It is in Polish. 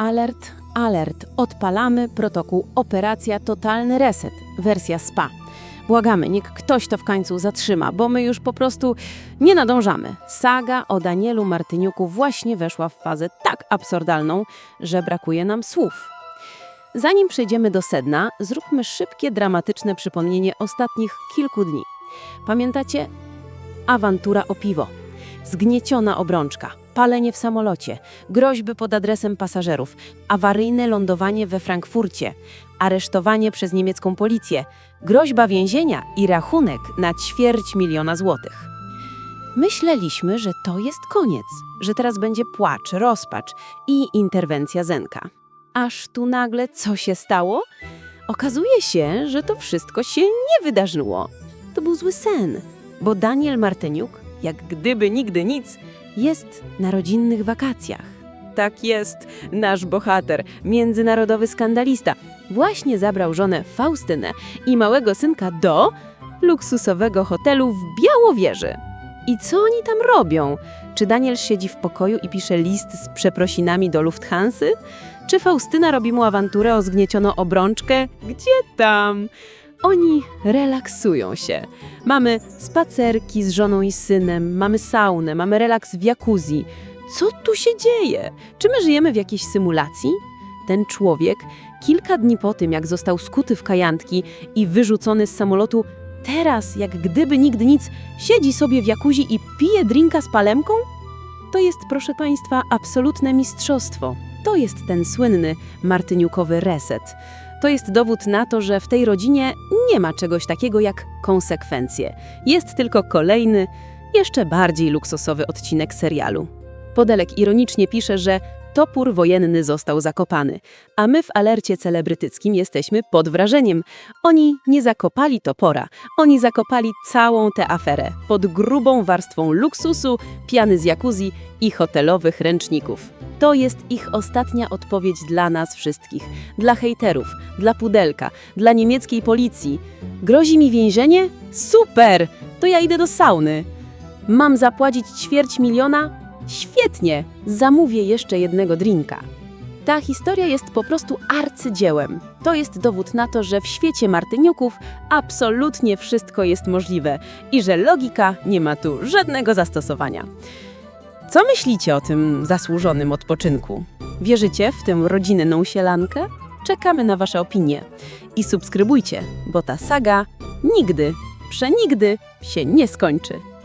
Alert, alert. Odpalamy protokół Operacja Totalny Reset, wersja SPA. Błagamy, niech ktoś to w końcu zatrzyma, bo my już po prostu nie nadążamy. Saga o Danielu Martyniuku właśnie weszła w fazę tak absurdalną, że brakuje nam słów. Zanim przejdziemy do sedna, zróbmy szybkie, dramatyczne przypomnienie ostatnich kilku dni. Pamiętacie? Awantura o piwo, zgnieciona obrączka, palenie w samolocie, groźby pod adresem pasażerów, awaryjne lądowanie we Frankfurcie, aresztowanie przez niemiecką policję, groźba więzienia i rachunek na ćwierć miliona złotych. Myśleliśmy, że to jest koniec, że teraz będzie płacz, rozpacz i interwencja Zenka. Aż tu nagle co się stało? Okazuje się, że to wszystko się nie wydarzyło. To był zły sen, bo Daniel Martyniuk, jak gdyby nigdy nic, jest na rodzinnych wakacjach. Tak jest, nasz bohater, międzynarodowy skandalista, właśnie zabrał żonę Faustynę i małego synka do luksusowego hotelu w Białowieży. I co oni tam robią? Czy Daniel siedzi w pokoju i pisze list z przeprosinami do Lufthansy? Czy Faustyna robi mu awanturę o zgniecioną obrączkę? Gdzie tam? Oni relaksują się. Mamy spacerki z żoną i synem, mamy saunę, mamy relaks w jacuzzi. Co tu się dzieje? Czy my żyjemy w jakiejś symulacji? Ten człowiek, kilka dni po tym, jak został skuty w kajantki i wyrzucony z samolotu, teraz, jak gdyby nigdy nic, siedzi sobie w jacuzzi i pije drinka z palemką? To jest, proszę Państwa, absolutne mistrzostwo. To jest ten słynny martyniukowy reset. To jest dowód na to, że w tej rodzinie nie ma czegoś takiego jak konsekwencje. Jest tylko kolejny, jeszcze bardziej luksusowy odcinek serialu. Podelek ironicznie pisze, że topór wojenny został zakopany, a my w alercie celebrytyckim jesteśmy pod wrażeniem. Oni nie zakopali topora, oni zakopali całą tę aferę pod grubą warstwą luksusu, piany z jacuzzi i hotelowych ręczników. To jest ich ostatnia odpowiedź dla nas wszystkich, dla hejterów, dla pudelka, dla niemieckiej policji. Grozi mi więzienie? Super! To ja idę do sauny. Mam zapłacić ćwierć miliona? Świetnie! Zamówię jeszcze jednego drinka. Ta historia jest po prostu arcydziełem. To jest dowód na to, że w świecie Martyniuków absolutnie wszystko jest możliwe i że logika nie ma tu żadnego zastosowania. Co myślicie o tym zasłużonym odpoczynku? Wierzycie w tę rodzinną sielankę? Czekamy na Wasze opinie. I subskrybujcie, bo ta saga nigdy, przenigdy się nie skończy.